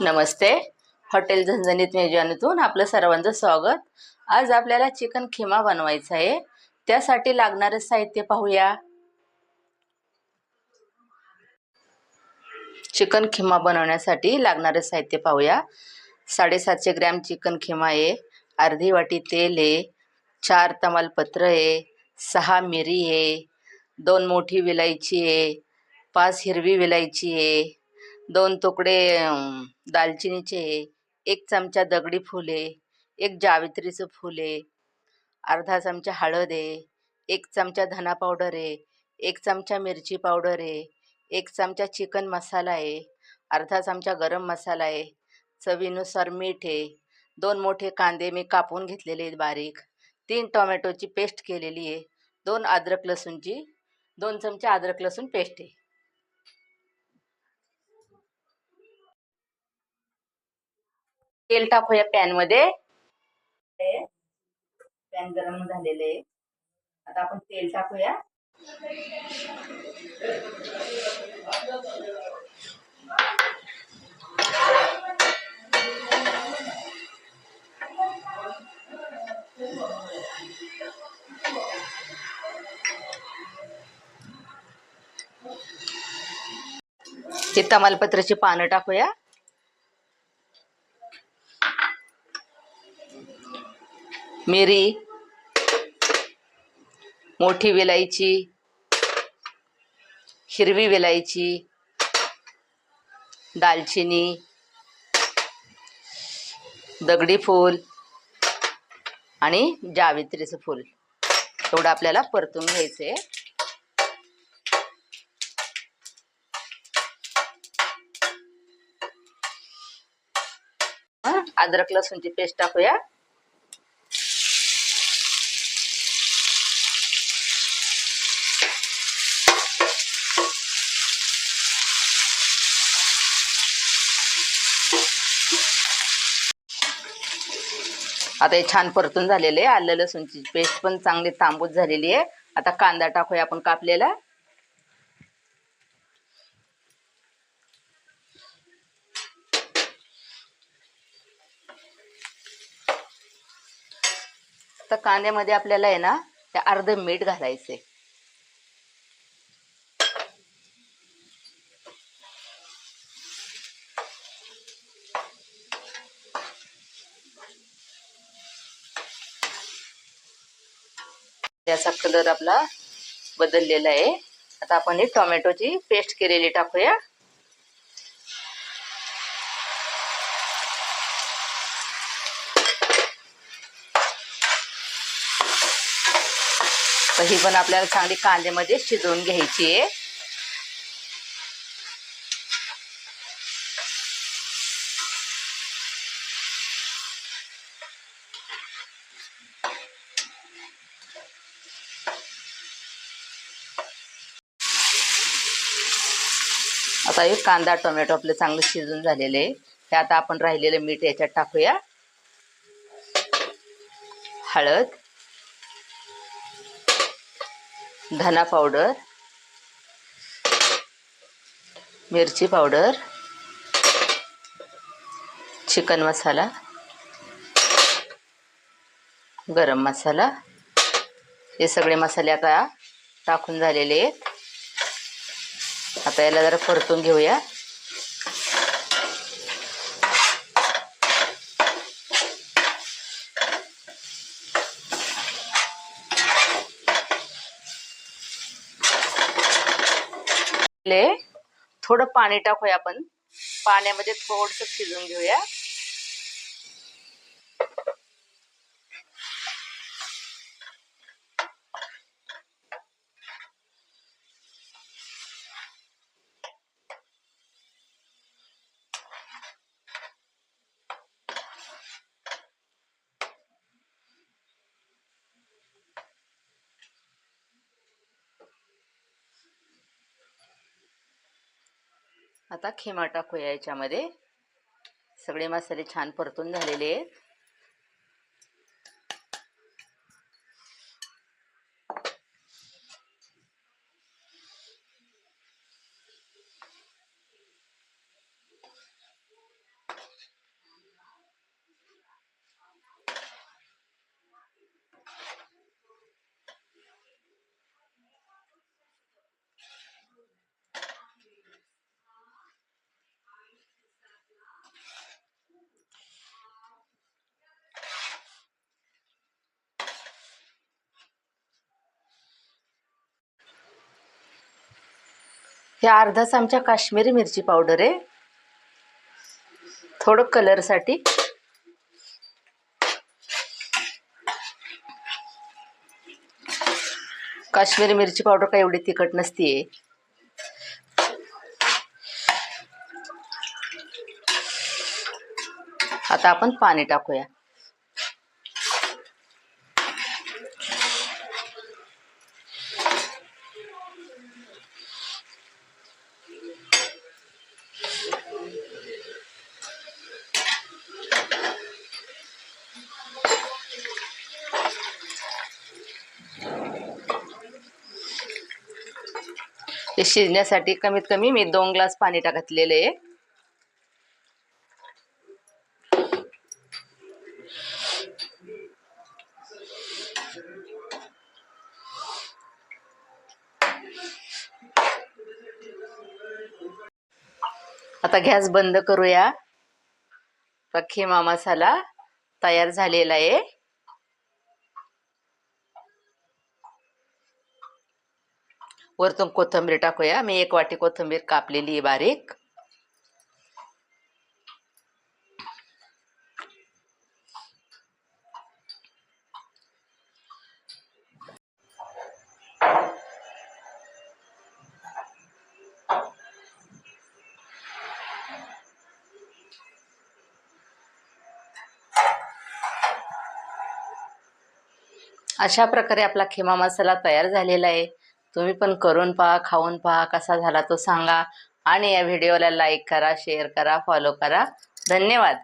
नमस्ते. Hotel झणझणीत मेजवानीतून आपलं सर्वांचं स्वागत. आज आपल्याला चिकन खिमा बनवायचा आहे. त्यासाठी लागणारं साहित्य पाहूया. चिकन खिमा बनवण्यासाठी लागणारं साहित्य पाहूया. साडेसातशे ग्रॅम चिकन खिमा आहे. अर्धी वाटी तेल आहे. चार तमालपत्र आहे. सहा मिरी आहे. दोन मोठी विलायची आहे. पाच हिरवी विलायची आहे. दोन तुकडे दालचिनीचे आहे एक चमचा दगडी फुले आहे एक जावित्रीचं फुले आहे अर्धा चमचा हळद आहे एक चमचा धना पावडर आहे एक चमचा मिरची पावडर आहे एक चमचा चिकन मसाला आहे अर्धा चमचा गरम मसाला आहे चवीनुसार मीठ आहे दोन मोठे कांदे मी कापून घेतलेले आहेत बारीक तीन टोमॅटोची पेस्ट केलेली आहे दोन अद्रक लसूणची दोन चमचे अद्रक लसूण पेस्ट आहे तेल टाकूया पॅनमध्ये पॅन गरम झालेले आता आपण तेल टाकूया. हे तमालपत्राची पानं टाकूया. मिरी मोठी वेलायची हिरवी वेलायची दालचिनी दगडी फूल आणि जावित्रीचं फूल. एवढं आपल्याला परतून घ्यायचं आहे अद्रक लसूणची पेस्ट टाकूया. आता हे छान परतून झालेले आहे. आलं लसूणची पेस्ट पण चांगली तांबूस झालेली आहे. आता कांदा टाकूया आपण कापलेला. तर कांद्यामध्ये आपल्याला आहे ना ते अर्ध मीठ घालायचंय. याचा कलर आपला बदललेला आहे. आता आपण ही टोमॅटोची पेस्ट केलेली टाकूया. तर ही पण आपल्याला चांगली कांद्यामध्ये शिजवून घ्यायची आहे. आता हे कांदा टोमॅटो आपले चांगले शिजून झालेले आहे. हे आता आपण राहिलेलं मीठ याच्यात टाकूया. हळद धना पावडर मिरची पावडर चिकन मसाला गरम मसाला. हे सगळे मसाले आता टाकून झालेले आहेत. आता याला जरा परतून घेऊया. थोडं पाणी टाकूया आपण. पाण्यामध्ये थोडस शिजून घेऊया. आता खिमा टाकूया याच्यामध्ये. सगळे मसाले छान परतून झालेले आहेत. हे अर्धा चमचा काश्मीरी मिरची पावडर आहे. थोडं कलरसाठी काश्मीरी मिरची पावडर काय एवढी तिखट नसतीये. आता आपण पाणी टाकूया. हे शिजण्यासाठी कमीत कमी मी दोन ग्लास पाणी टाकतलेलं आहे. आता गॅस बंद करूया. आता मसाला तयार झालेला आहे. वरतून कोथिंबीर टाकूया. मी एक वाटी कोथिंबीर कापलेली आहे बारीक. अशा प्रकारे आपला खिमा मसाला तयार झालेला आहे. तुम्ही पण करून पहा खाऊन पहा कसा झाला तो सांगा. आणि या व्हिडिओला लाईक करा शेअर करा फॉलो करा. धन्यवाद.